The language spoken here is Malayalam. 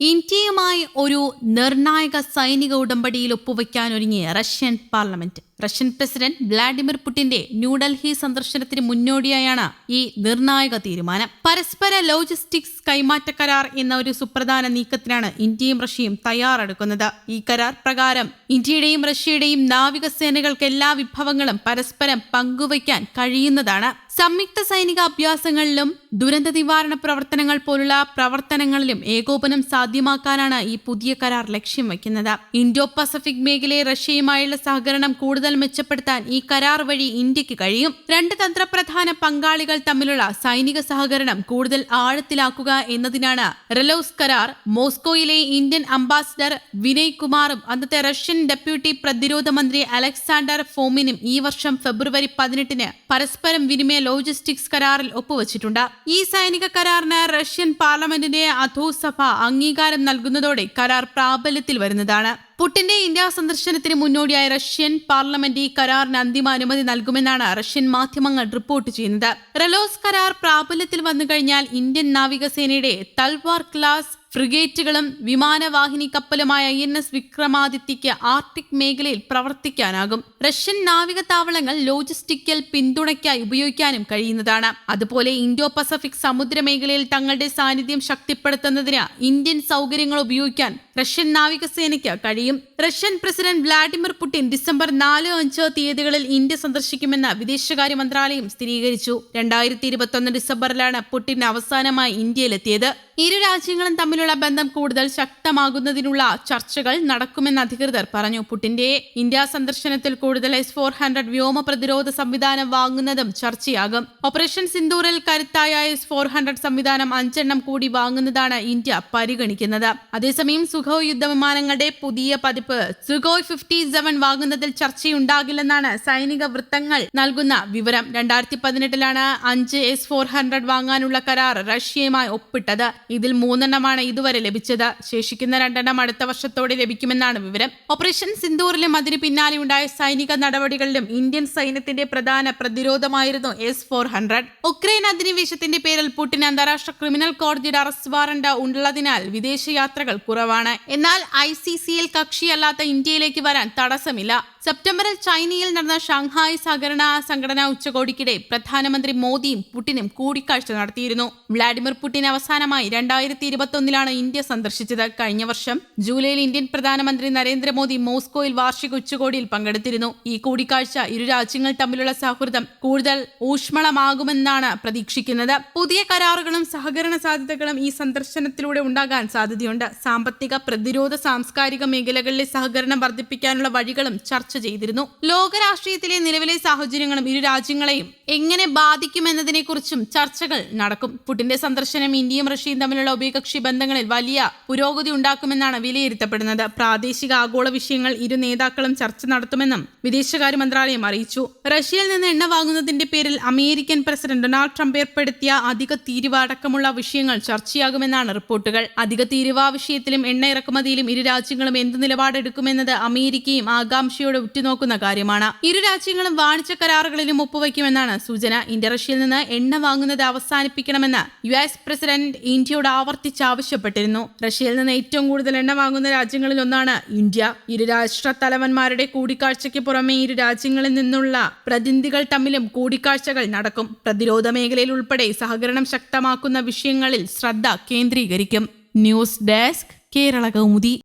ഇന്ത്യയുമായി ഒരു നിർണായക സൈനിക ഉടമ്പടിയിൽ ഒപ്പുവെക്കാൻ ഒരുങ്ങിയ Russian parliament. Russian president Vladimir പുടിന്റെ New Delhi സന്ദർശനത്തിന് മുന്നോടിയായാണ് ഈ നിർണായക തീരുമാനം. പരസ്പര ലോജിസ്റ്റിക്സ് കൈമാറ്റ കരാർ എന്ന ഒരു സുപ്രധാന നീക്കത്തിനാണ് ഇന്ത്യയും റഷ്യയും തയ്യാറെടുക്കുന്നത്. ഈ കരാർ പ്രകാരം ഇന്ത്യയുടെയും റഷ്യയുടെയും നാവികസേനകൾക്ക് എല്ലാ വിഭവങ്ങളും പരസ്പരം പങ്കുവയ്ക്കാൻ കഴിയുന്നതാണ്. സംയുക്ത സൈനിക അഭ്യാസങ്ങളിലും ദുരന്ത നിവാരണ പ്രവർത്തനങ്ങൾ പോലുള്ള പ്രവർത്തനങ്ങളിലും ഏകോപനം സാധ്യമാക്കാനാണ് ഈ പുതിയ കരാർ ലക്ഷ്യം വയ്ക്കുന്നത്. ഇൻഡോ പസഫിക് മേഖലയെ റഷ്യയുമായുള്ള സഹകരണം കൂടുതൽ മെച്ചപ്പെടുത്താൻ ഈ കരാർ വഴി ഇന്ത്യയ്ക്ക് കഴിയും. രണ്ട് തന്ത്രപ്രധാന പങ്കാളികൾ തമ്മിലുള്ള സൈനിക സഹകരണം കൂടുതൽ ആഴത്തിലാക്കുക എന്നതിനാണ് റെലോസ് കരാർ. മോസ്കോയിലെ ഇന്ത്യൻ അംബാസിഡർ വിനയ് കുമാറും അന്നത്തെ റഷ്യൻ ഡെപ്യൂട്ടി പ്രതിരോധ മന്ത്രി അലക്സാണ്ടർ ഫോമിനും ഈ വർഷം ഫെബ്രുവരി പതിനെട്ടിന് പരസ്പരം വിനിമയ ലോജിസ്റ്റിക്സ് കരാറിൽ ഒപ്പുവച്ചിട്ടുണ്ട്. ഈ സൈനിക കരാറിന് റഷ്യൻ പാർലമെന്റിന്റെ അധോസഭ അംഗീകാരം നൽകുന്നതോടെ കരാർ പ്രാബല്യത്തിൽ വരുന്നതാണ്. പുട്ടിന്റെ ഇന്ത്യ സന്ദർശനത്തിന് മുന്നോടിയായ റഷ്യൻ പാർലമെന്റ് ഈ കരാറിന് അന്തിമ അനുമതി നൽകുമെന്നാണ് റഷ്യൻ മാധ്യമങ്ങൾ റിപ്പോർട്ട് ചെയ്യുന്നത്. റെലോസ് കരാർ പ്രാബല്യത്തിൽ വന്നു കഴിഞ്ഞാൽ ഇന്ത്യൻ നാവികസേനയുടെ തൽവാർ ക്ലാസ് ഫ്രിഗേറ്റുകളും വിമാനവാഹിനി കപ്പലുമായ ഐ എൻ എസ് വിക്രമാദിത്യയ്ക്ക് ആർട്ടിക് മേഖലയിൽ പ്രവർത്തിക്കാനാകും. റഷ്യൻ നാവിക താവളങ്ങൾ ലോജിസ്റ്റിക്കൽ പിന്തുണയ്ക്കായി ഉപയോഗിക്കാനും കഴിയുന്നതാണ്. അതുപോലെ ഇൻഡോ പസഫിക് സമുദ്ര മേഖലയിൽ തങ്ങളുടെ സാന്നിധ്യം ശക്തിപ്പെടുത്തുന്നതിന് ഇന്ത്യൻ സൗകര്യങ്ങൾ ഉപയോഗിക്കാൻ റഷ്യൻ നാവികസേനയ്ക്ക് കഴിയും. Russian president Vladimir Putin December നാല് അഞ്ച് തീയതികളിൽ ഇന്ത്യ സന്ദർശിക്കുമെന്ന് വിദേശകാര്യ മന്ത്രാലയം സ്ഥിരീകരിച്ചു. രണ്ടായിരത്തി ഇരുപത്തൊന്ന് ഡിസംബറിലാണ് പുടിൻ അവസാനമായി ഇന്ത്യയിലെത്തിയത്. ഇരു രാജ്യങ്ങളും തമ്മിലുള്ള ബന്ധം കൂടുതൽ ശക്തമാകുന്നതിനുള്ള ചർച്ചകൾ നടക്കുമെന്ന് അധികൃതർ പറഞ്ഞു. പുടിന്റെ ഇന്ത്യ സന്ദർശനത്തിൽ കൂടുതൽ എസ് ഫോർ ഹൺഡ്രഡ് വ്യോമ പ്രതിരോധ സംവിധാനം വാങ്ങുന്നതും ചർച്ചയാകും. ഓപ്പറേഷൻ സിന്ദൂറിൽ കരുത്തായ എസ് ഫോർ ഹൺഡ്രഡ് സംവിധാനം അഞ്ചെണ്ണം കൂടി വാങ്ങുന്നതാണ് ഇന്ത്യ പരിഗണിക്കുന്നത്. അതേസമയം സുഖോയ് യുദ്ധവിമാനങ്ങളുടെ പുതിയ പതിപ്പ്. സുഖോയ് ഫിഫ്റ്റി സെവൻ വാങ്ങുന്നതിൽ ചർച്ചയുണ്ടാകില്ലെന്നാണ് സൈനിക വൃത്തങ്ങൾ നൽകുന്ന വിവരം. രണ്ടായിരത്തി പതിനെട്ടിലാണ് അഞ്ച് എസ് ഫോർ ഹൺഡ്രഡ് വാങ്ങാനുള്ള കരാർ റഷ്യയുമായി ഒപ്പിട്ടത്. ഇതിൽ മൂന്നെണ്ണമാണ് ഇതുവരെ ലഭിച്ചത്. ശേഷിക്കുന്ന രണ്ടെണ്ണം അടുത്ത വർഷത്തോടെ ലഭിക്കുമെന്നാണ് വിവരം. ഓപ്പറേഷൻ സിന്ദൂറിലും അതിന് പിന്നാലെ ഉണ്ടായ സൈനിക നടപടികളിലും ഇന്ത്യൻ സൈന്യത്തിന്റെ പ്രധാന പ്രതിരോധമായിരുന്നു എസ് ഫോർ ഹൺഡ്രഡ് ഉക്രൈൻ അധിനിവേശത്തിന്റെ പേരിൽ പുടിൻ അന്താരാഷ്ട്ര ക്രിമിനൽ കോടതിയുടെ അറസ്റ്റ് വാറണ്ട് ഉള്ളതിനാൽ വിദേശയാത്രകൾ കുറവാണ്. എന്നാൽ ഐ സി സിയിൽ കക്ഷിയല്ലാത്ത ഇന്ത്യയിലേക്ക് വരാൻ തടസ്സമില്ല. സെപ്റ്റംബറിൽ ചൈനയിൽ നടന്ന ഷാങ്ഹായ് സഹകരണ സംഘടനാ ഉച്ചകോടിക്കിടെ പ്രധാനമന്ത്രി മോദിയും പുടിനും കൂടിക്കാഴ്ച നടത്തിയിരുന്നു. വ്ളാഡിമിർ പുടിൻ അവസാനമായി രണ്ടായിരത്തി ഇരുപത്തൊന്നിലാണ് ഇന്ത്യ സന്ദർശിച്ചത്. കഴിഞ്ഞ വർഷം ജൂലൈയിൽ ഇന്ത്യൻ പ്രധാനമന്ത്രി നരേന്ദ്രമോദി മോസ്കോയിൽ വാർഷിക ഉച്ചകോടിയിൽ പങ്കെടുത്തിരുന്നു. ഈ കൂടിക്കാഴ്ച ഇരു രാജ്യങ്ങൾ തമ്മിലുള്ള സൗഹൃദം കൂടുതൽ ഊഷ്മളമാകുമെന്നാണ് പ്രതീക്ഷിക്കുന്നത്. പുതിയ കരാറുകളും സഹകരണ സാധ്യതകളും ഈ സന്ദർശനത്തിലൂടെ ഉണ്ടാകാൻ സാധ്യതയുണ്ട്. സാമ്പത്തിക പ്രതിരോധ സാംസ്കാരിക മേഖലകളിലെ സഹകരണം വർദ്ധിപ്പിക്കാനുള്ള വഴികളും ചർച്ച ചെയ്തിരുന്നു. ലോകരാഷ്ട്രീയത്തിലെ നിലവിലെ സാഹചര്യങ്ങളും ഇരു രാജ്യങ്ങളെയും എങ്ങനെ ബാധിക്കുമെന്നതിനെക്കുറിച്ചും ചർച്ചകൾ നടക്കും. പുടിന്റെ സന്ദർശനം ഇന്ത്യയും റഷ്യയും തമ്മിലുള്ള ഉഭയകക്ഷി ബന്ധങ്ങളിൽ വലിയ പുരോഗതി ഉണ്ടാക്കുമെന്നാണ് വിലയിരുത്തപ്പെടുന്നത്. പ്രാദേശിക ആഗോള വിഷയങ്ങൾ ഇരു നേതാക്കളും ചർച്ച നടത്തുമെന്നും വിദേശകാര്യ മന്ത്രാലയം അറിയിച്ചു. റഷ്യയിൽ നിന്ന് എണ്ണ വാങ്ങുന്നതിന്റെ പേരിൽ അമേരിക്കൻ പ്രസിഡന്റ് ഡൊണാൾഡ് ട്രംപ് ഏർപ്പെടുത്തിയ അധിക തീരുവ അടക്കമുള്ള വിഷയങ്ങൾ ചർച്ചയാകുമെന്നാണ് റിപ്പോർട്ടുകൾ. അധിക തീരുവ വിഷയത്തിലും എണ്ണ ഇറക്കുമതിയിലും ഇരു രാജ്യങ്ങളും എന്ത് നിലപാടെടുക്കുമെന്നത് അമേരിക്കയും ആകാംക്ഷയോടെ ഉറ്റുനോക്കുന്ന കാര്യമാണ്. ഇരു രാജ്യങ്ങളും വാണിജ്യ കരാറുകളിലും ഒപ്പുവയ്ക്കുമെന്നാണ് സൂചന. ഇന്ത്യ റഷ്യയിൽ നിന്ന് എണ്ണ വാങ്ങുന്നത് അവസാനിപ്പിക്കണമെന്ന് യു എസ് പ്രസിഡന്റ് ഇന്ത്യയോട് ആവർത്തിച്ച് ആവശ്യപ്പെട്ടിരുന്നു. റഷ്യയിൽ നിന്ന് ഏറ്റവും കൂടുതൽ എണ്ണ വാങ്ങുന്ന രാജ്യങ്ങളിൽ ഒന്നാണ് ഇന്ത്യ. ഇരു രാഷ്ട്ര തലവന്മാരുടെ കൂടിക്കാഴ്ചയ്ക്ക് പുറമെ ഇരു രാജ്യങ്ങളിൽ നിന്നുള്ള പ്രതിനിധികൾ തമ്മിലും കൂടിക്കാഴ്ചകൾ നടക്കും. പ്രതിരോധ മേഖലയിൽ ഉൾപ്പെടെ സഹകരണം ശക്തമാക്കുന്ന വിഷയങ്ങളിൽ ശ്രദ്ധ കേന്ദ്രീകരിക്കും. News desk Kerala Kaumudi.